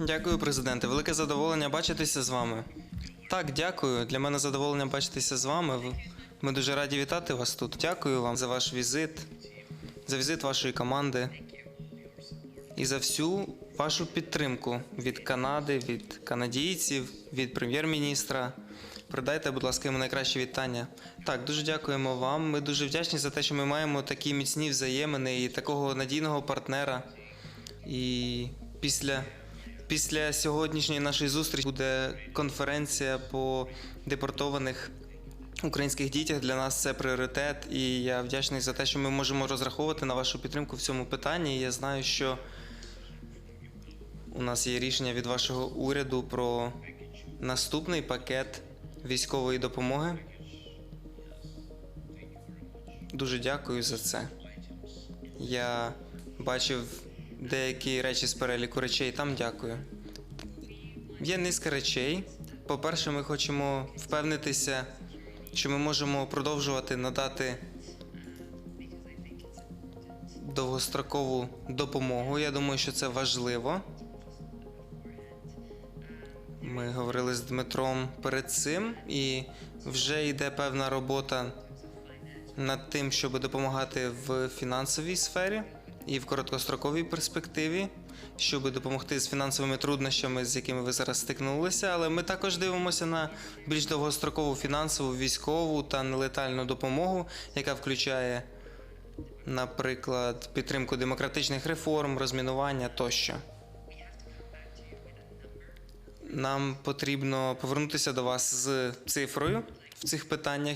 Дякую, президенте. Велике задоволення бачитися з вами. Так, дякую. Для мене задоволення бачитися з вами. Ми дуже раді вітати вас тут. Дякую вам за ваш візит, за візит вашої команди і за всю вашу підтримку від Канади, від канадійців, від прем'єр-міністра. Передайте, будь ласка, йому найкращі вітання. Так, дуже дякуємо вам. Ми дуже вдячні за те, що ми маємо такі міцні взаємини і такого надійного партнера. І після, після сьогоднішньої нашої зустрічі буде конференція по депортованих українських дітях. Для нас це пріоритет, і я вдячний за те, що ми можемо розраховувати на вашу підтримку в цьому питанні. Я знаю, що у нас є рішення від вашого уряду про наступний пакет військової допомоги. Дуже дякую за це. Я бачив деякі речі з переліку речей, там дякую. Є низка речей. По-перше, ми хочемо впевнитися, що ми можемо продовжувати надати довгострокову допомогу. Я думаю, що це важливо. Ми говорили з Дмитром перед цим, і вже йде певна робота над тим, щоб допомагати в фінансовій сфері і в короткостроковій перспективі, щоб допомогти з фінансовими труднощами, з якими ви зараз стикнулися. Але ми також дивимося на більш довгострокову фінансову, військову та нелетальну допомогу, яка включає, наприклад, підтримку демократичних реформ, розмінування тощо. Нам потрібно повернутися до вас з цифрою в цих питаннях.